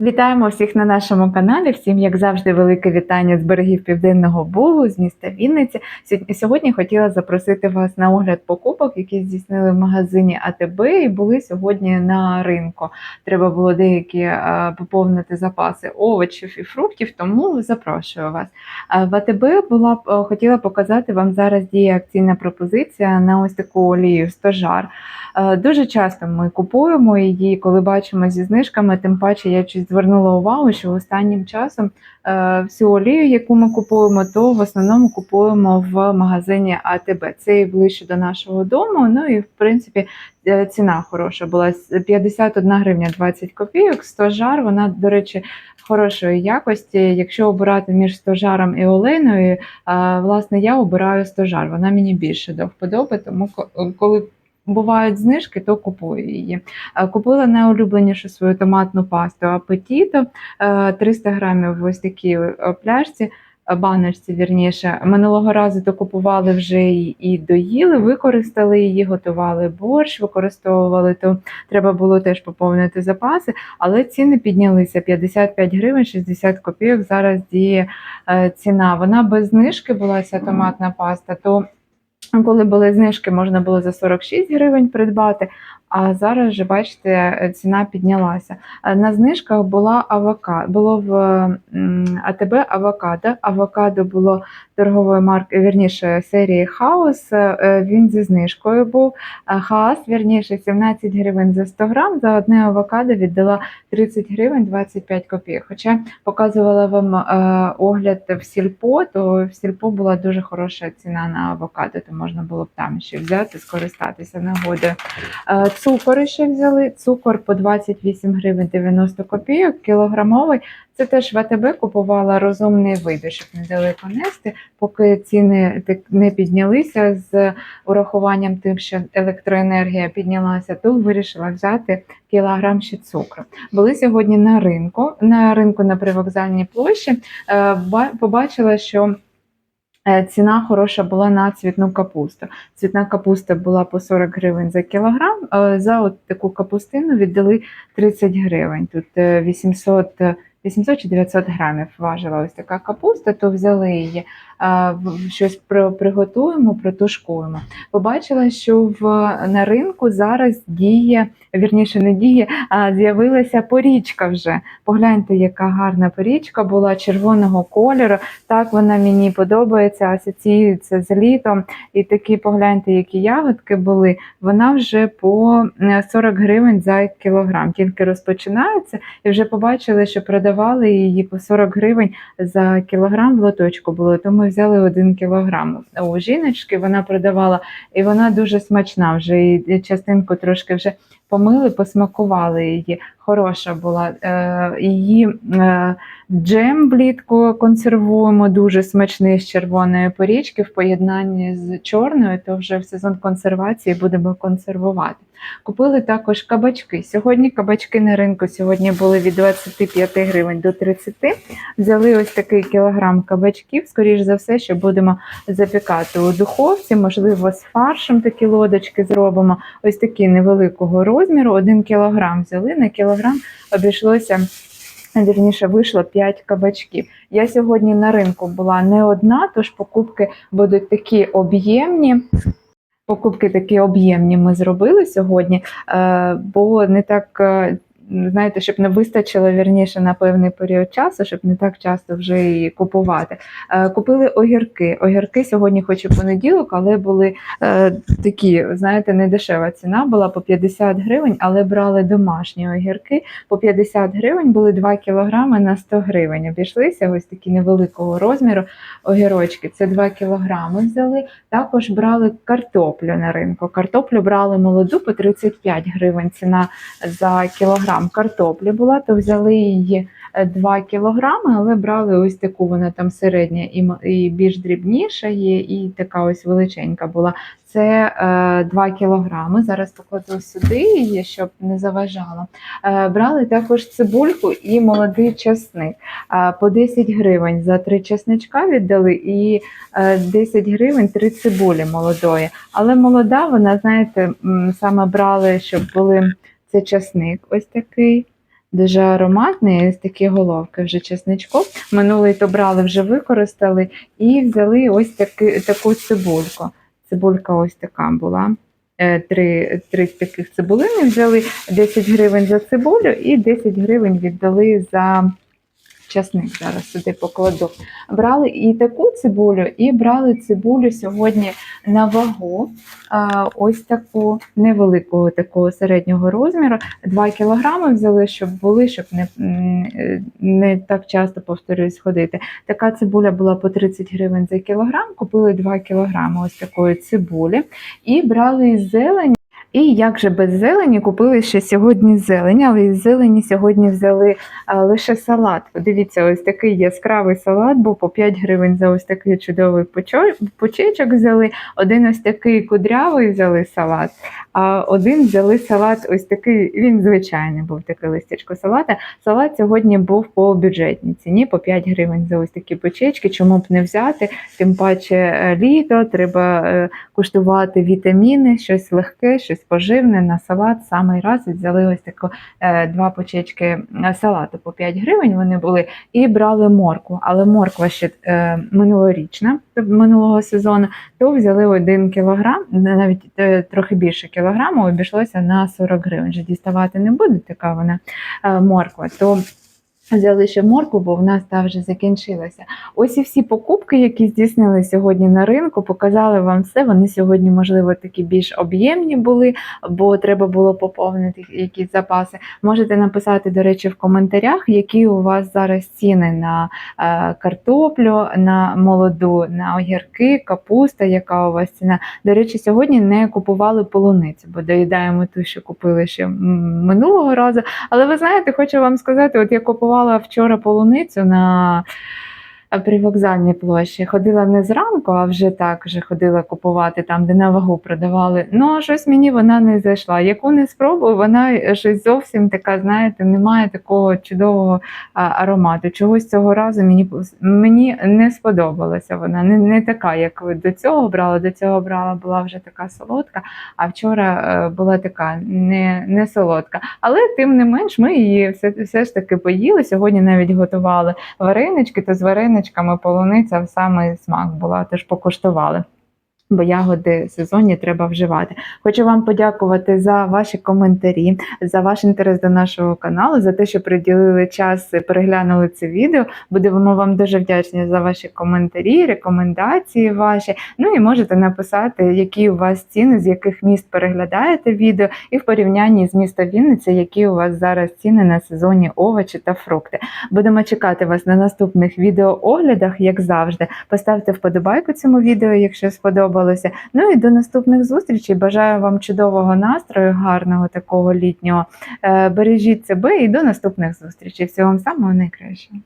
Вітаємо всіх на нашому каналі. Всім, як завжди, велике вітання з берегів Південного Бугу, з міста Вінниці. Сьогодні- хотіла запросити вас на огляд покупок, які здійснили в магазині АТБ і були сьогодні на ринку. Треба було деякі е, поповнити запаси овочів і фруктів, тому запрошую вас. Е, В АТБ була е, хотіла показати вам зараз діє акційна пропозиція на ось таку олію стожар. Дуже часто ми купуємо її, коли бачимо зі знижками. Тим паче я чуть звернула увагу, що останнім часом е, всю олію, яку ми купуємо, то в основному купуємо в магазині АТБ. Це і ближче до нашого дому. Ну і в принципі е, ціна хороша була З 51 гривня 20 копійок. 100 жар. Вона, до речі, хорошої якості. Якщо обирати між стожаром і олейною, е, власне, я обираю стожар. Вона мені більше до вподоби, тому ко- коли бувають знижки, то купую її. Е, Купила найулюбленішу свою томатну пасту апетіто 300 грамів в ось такій е, пляшці. е, Баночці, вірніше, минулого разу то купували вже і, доїли, використали її, готували борщ, використовували, то треба було теж поповнити запаси, але ціни піднялися 55 гривень 60 копійок. Зараз діє е, ціна. Вона без знижки була ця томатна паста. То коли були знижки, можна було за 46 гривень придбати. А зараз вже бачите, е, ціна піднялася. Е, На знижках була авокадо. Було в АТБ авокадо. Авокадо було торгової марки, вірніше серії Хаус. Е, Він зі знижкою був. А Хаос, вірніше, 17 гривень за 100 грам. За одне авокадо віддала 30 гривень 25 копійок. Хоча показувала вам е, огляд в сільпо, то в сільпо була дуже хороша ціна на авокадо, то можна було б там ще взяти, скористатися нагодою. Е, Цукор ще взяли. Цукор по 28 гривень 90 копійок, кілограмовий. Це теж в АТБ купувала розумний вибір, щоб недалеко нести, поки ціни не піднялися з урахуванням тим, що електроенергія піднялася, то вирішила взяти кілограм ще цукру. Були сьогодні на ринку, на ринку на привокзальній площі. Е, ба- Побачила, що ціна хороша була на цвітну капусту. Цвітна капуста була по 40 гривень за кілограм. е, За от таку капустину віддали 30 гривень. Тут е, 800 е, 800 чи 900 грамів важила ось така капуста, то взяли її, е, щось приготуємо, протушкуємо. Побачила, що в, на ринку зараз діє, вірніше не діє, а з'явилася порічка вже. Погляньте, яка гарна порічка була червоного кольору. Так вона мені подобається, асоціюється з літом. І такі погляньте, які ягодки були. Вона вже по е, 40 гривень за кілограм. Тільки розпочинається, і вже побачили, що продавали її по 40 гривень за кілограм в лоточку було. То ми взяли один кілограм. У жіночки вона продавала, і вона дуже смачна. Вже і частинку трошки вже помили, посмакували її. Хороша була. Е, її е, джем влітку консервуємо, дуже смачний з червоної порічки в поєднанні з чорною, то вже в сезон консервації будемо консервувати. Купили також кабачки. Сьогодні кабачки на ринку сьогодні були від 25 гривень до 30. Взяли ось такий кілограм кабачків. Скоріш за все, що будемо запікати у духовці, можливо, з фаршем такі лодочки зробимо. Ось такі невеликого розміру. Один кілограм взяли на кілограм обійшлося. Вірніше вийшло 5 кабачків. Я сьогодні на ринку була не одна, тож покупки будуть такі об'ємні. Покупки такі об'ємні ми зробили сьогодні, е, бо не так. Знаєте, щоб не вистачило вірніше на певний період часу, щоб не так часто вже і купувати. Е, Купили огірки. Огірки сьогодні, хоч і понеділок, але були е, такі, знаєте, не дешева ціна була по 50 гривень, але брали домашні огірки. По 50 гривень були 2 кілограми на 100 гривень. Обійшлися ось такі невеликого розміру огірочки. Це 2 кілограми взяли. Також брали картоплю на ринку. Картоплю брали молоду по 35 гривень. Ціна за кілограм картоплі була, то взяли її 2 кілограми, але брали ось таку, вона там середня і, більш дрібніша є, і така ось величенька була. Це е, 2 кілограми. Зараз покладу сюди її, щоб не заважало. Е, брали також цибульку і молодий часник. Е, по 10 гривень за 3 чесничка віддали і е, 10 гривень 3 цибулі молодої. Але молода, вона, знаєте, саме брали, щоб були це часник ось такий. Дуже ароматний, ось такі головки вже чесничку. Минулий то брали, вже використали і взяли ось таки, таку цибульку. Цибулька ось така була. Е, Три, три таких цибулини взяли, 10 гривень за цибулю і 10 гривень віддали за часник. Зараз сюди покладу. Брали і таку цибулю, і брали цибулю сьогодні на вагу. Ось таку невеликого такого середнього розміру. 2 кілограми взяли, щоб були, щоб не, не так часто повторюсь ходити. Така цибуля була по 30 гривень за кілограм. Купили 2 кілограми ось такої цибулі і брали із зелені. І як же без зелені купили ще сьогодні зелень, але із зелені сьогодні взяли а, лише салат. Подивіться, ось такий яскравий салат, був по 5 гривень за ось такий чудовий почечок взяли. Один ось такий кудрявий взяли салат, а один взяли салат, ось такий, він звичайний був таке листячко салата. Салат сьогодні був по бюджетній ціні, по 5 гривень за ось такі почечки. Чому б не взяти? Тим паче е, літо, треба е, куштувати вітаміни, щось легке, щось поживне на салат. Самий раз взяли ось тако е, два почечки е, салату по 5 гривень. Вони були і брали моркву. Але морква ще е, минулорічна, минулого сезону, то взяли один кілограм, навіть трохи більше кілограму, обійшлося на 40 гривень. Вже діставати не буде така вона морква. То Взяли ще моркву, бо в нас та вже закінчилася. Ось і всі покупки, які здійснили сьогодні на ринку, показали вам все. Вони сьогодні, можливо, такі більш об'ємні були, бо треба було поповнити якісь запаси. Можете написати, до речі, в коментарях, які у вас зараз ціни на е, картоплю, на молоду, на огірки, капуста, яка у вас ціна. До речі, сьогодні не купували полуницю, бо доїдаємо ту, що купили ще минулого разу. Але ви знаєте, хочу вам сказати, от я купувала вчора полуницю на привокзальній площі. Ходила не зранку, а вже так вже ходила купувати там, де на вагу продавали. Ну, а щось мені вона не зайшла. Яку не спробую, вона щось зовсім така, знаєте, немає такого чудового аромату. Чогось цього разу мені мені не сподобалася вона. Не, не така, як до цього брала. До цього брала була вже така солодка, а вчора е, була така не, не солодка. Але тим не менш, ми її все, все ж таки поїли. Сьогодні навіть готували варенички, то з вареничками полуниця в самий смак була, теж покуштували. Бо ягоди сезонні треба вживати. Хочу вам подякувати за ваші коментарі, за ваш інтерес до нашого каналу, за те, що приділили час, і переглянули це відео. Будемо вам дуже вдячні за ваші коментарі, рекомендації ваші. Ну і можете написати, які у вас ціни, з яких міст переглядаєте відео, і в порівнянні з міста Вінниця, які у вас зараз ціни на сезонні овочі та фрукти. Будемо чекати вас на наступних відеооглядах, як завжди. Поставте вподобайку цьому відео, якщо сподобалося. Ну і до наступних зустрічей. Бажаю вам чудового настрою, гарного такого літнього. Е, Бережіть себе і до наступних зустрічей. Всього вам самого найкращого.